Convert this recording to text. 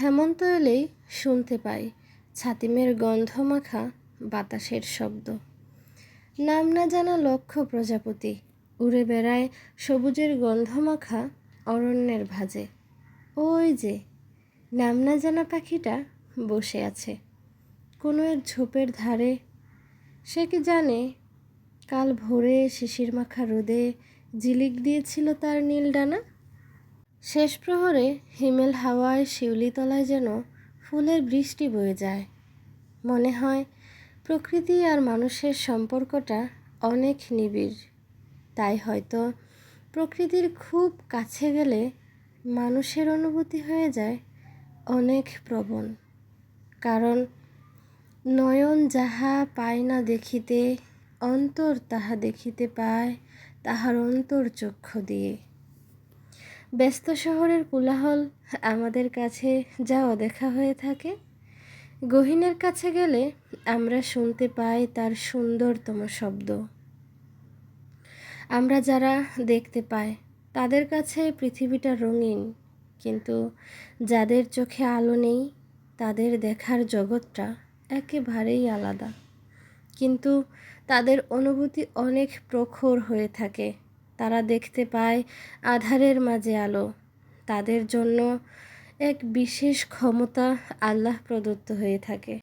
হেমন্ত এলেই শুনতে পাই ছাতিমের গন্ধ মাখা বাতাসের শব্দ। নাম না জানা লক্ষ প্রজাপতি, উড়ে বেড়ায় সবুজের গন্ধ মাখা অরণ্যের ভাজে। ওই যে, নাম না জানা পাখিটা বসে আছে, কোনো এক ঝোপের ধারে। সে কি জানে, কাল ভোরে শিশির মাখা রোদে ঝিলিক দিয়েছিল তার নীল ডানা? শেষ প্রহরে হিমেল হাওয়ায় শিউলিতলায় যেন ফুলের বৃষ্টি বয়ে যায়। মনে হয় প্রকৃতি আর মানুষের সম্পর্কটা অনেক নিবিড়। তাই হয়তো প্রকৃতির খুব কাছে গেলে মানুষের অনুভূতি হয়ে যায় অনেক প্রবণ। কারণ নয়ন যাহা পায় না দেখিতে, অন্তর তাহা দেখিতে পায় তাহার অন্তর চক্ষু দিয়ে। ব্যস্ত শহরের কোলাহল আমাদের কাছে যা অদেখা হয়ে থাকে। গহিনের কাছে গেলে আমরা শুনতে পাই তার সুন্দরতম শব্দ। আমরা যারা দেখতে পাই, তাদের কাছে পৃথিবীটা রঙিন, কিন্তু যাদের চোখে আলো নেই, তাদের দেখার জগৎটা একেবারেই আলাদা। কিন্তু তাদের অনুভূতি অনেক প্রখর হয়ে থাকে। তারা দেখতে পায় আধারের মাঝে আলো। তাদের জন্য এক বিশেষ ক্ষমতা আল্লাহ প্রদত্ত হয়ে থাকে।